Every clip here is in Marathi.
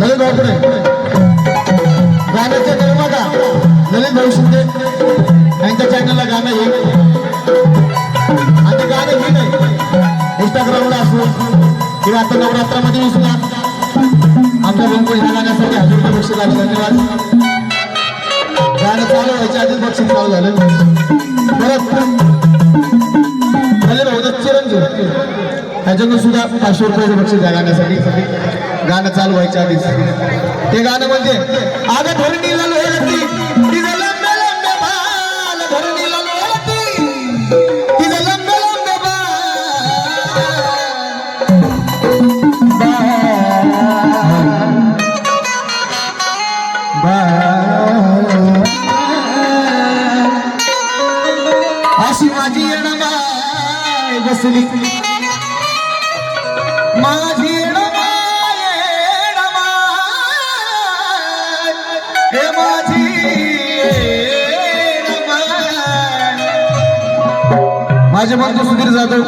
ललित भाऊ गाण्याच्या निर्माता ललित भाऊ शिंदे. यांच्या चॅनलला गाणं येईल आणि ते गाणं हे इंस्टाग्रामला असो किंवा आता नवरात्रामध्ये सुद्धा आमच्या बंगोल ह्या गाण्यासाठी हजार रुपये बक्षीस आलं धन्यवाद. गाणं चालू व्हायच्या आधीच बक्षीस चालू झालं परत ललित भाऊ चिरंजीव. ह्याच्यातून सुद्धा पाचशे रुपयाचं बक्षीस द्या गाण्यासाठी. गाणं चालू व्हायच्या आधीच. ते गाणं म्हणजे आग धरणीला तिचं लंबे लंबे बाल धरणीला तिचं बाल. अशी माझी बसली. माझी भाजपात सुधीर जाधव.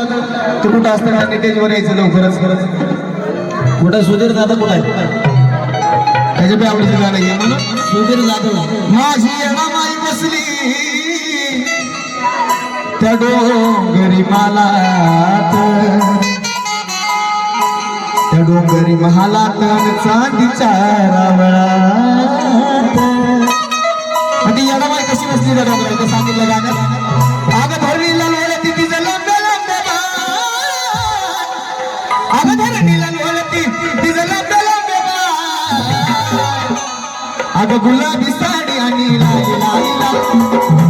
तू कुठं असताना नितेजवर यायचं लवकरच. खरंच कुठं? सुधीर जाधव कुठं आहे? त्याच्या आवडीचं गाणं आहे. म्हणून सुधीर जाधव. माझी माई बसली. त्या डोंगरी मालात. त्या डोंगरी महालात आणि चांदीच्या रावळात. आणि याला माई कशी बसली त्या डोंगरात सांगितलं गाणं अगं गुलाबी साडी आणि लाली लाली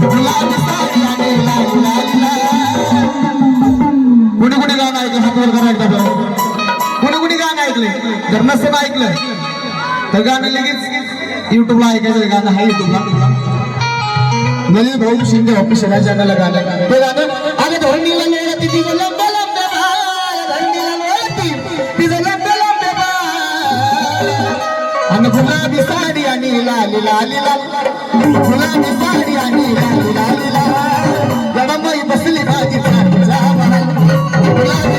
गुलाबी साडी आणि लाली लाली कुणी कुणी गाणं ऐकलं? हात वर करा एकदा कुणी कुणी गाणं ऐकलंय? जर नसेल ऐकलं तर गाणं लगेच युट्यूबला ऐकायचं गाणं आहे युट्यूबला ललित भाऊ शिंदे ऑफिशियल चॅनलला गाणं ते गाणं अगं धरणीला आणि गुलाबी साडी आणि लाली लाली लाल गुलाबी साडी आणि लाली लाली लाल गडमाई बसली माझी साडीचा महाल. गुलाबी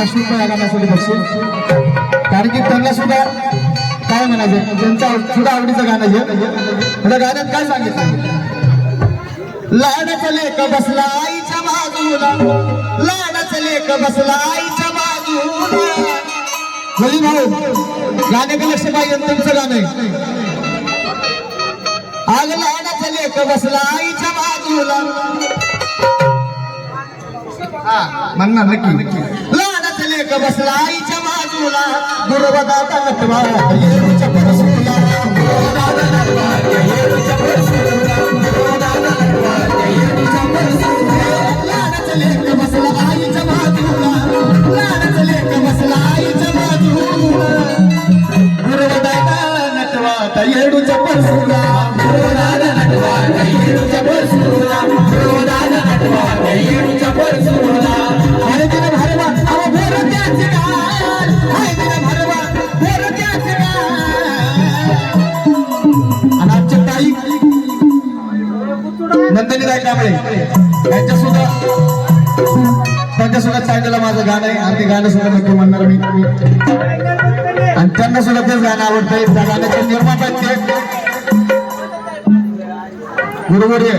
भाऊंकर पण रुपये गाण्यासाठी बघशील कारण की त्यांना सुद्धा काय म्हणायचं? त्यांच्या सुद्धा आवडीचं गाणं हे. त्या गाण्यात काय सांगितलं? लाडाचा लेख बसला आईच्या बाजूला लाडाचा लेख बसला आईच्या बाजूला म्हणजे होली भाऊ गाण्याकडे लक्ष पाहिजे तुमचं गाणं आहे. आग लाडाचा लेख बसला आईच्या बाजूला हा म्हणणार नक्की. एक लेख बसला आईच्या बाजूला? दुर्वदाता नटवा येरूच्या परसूला दुर्वदाचा लेख बसला आईच्या बाजूला. लेख बसला आईच्या बाजूला. नटवा परसूला नंदनी ताई कांबळे यांच्या सुद्धा त्यांच्या सुद्धा चॅनलला माझं गाणं आहे. आणि ते गाणं सुद्धा नक्की म्हणणार मी आणि त्यांना सुद्धा तेच गाणं आवडतंय त्या गाण्याचे निर्माता ते. बरोबर आहे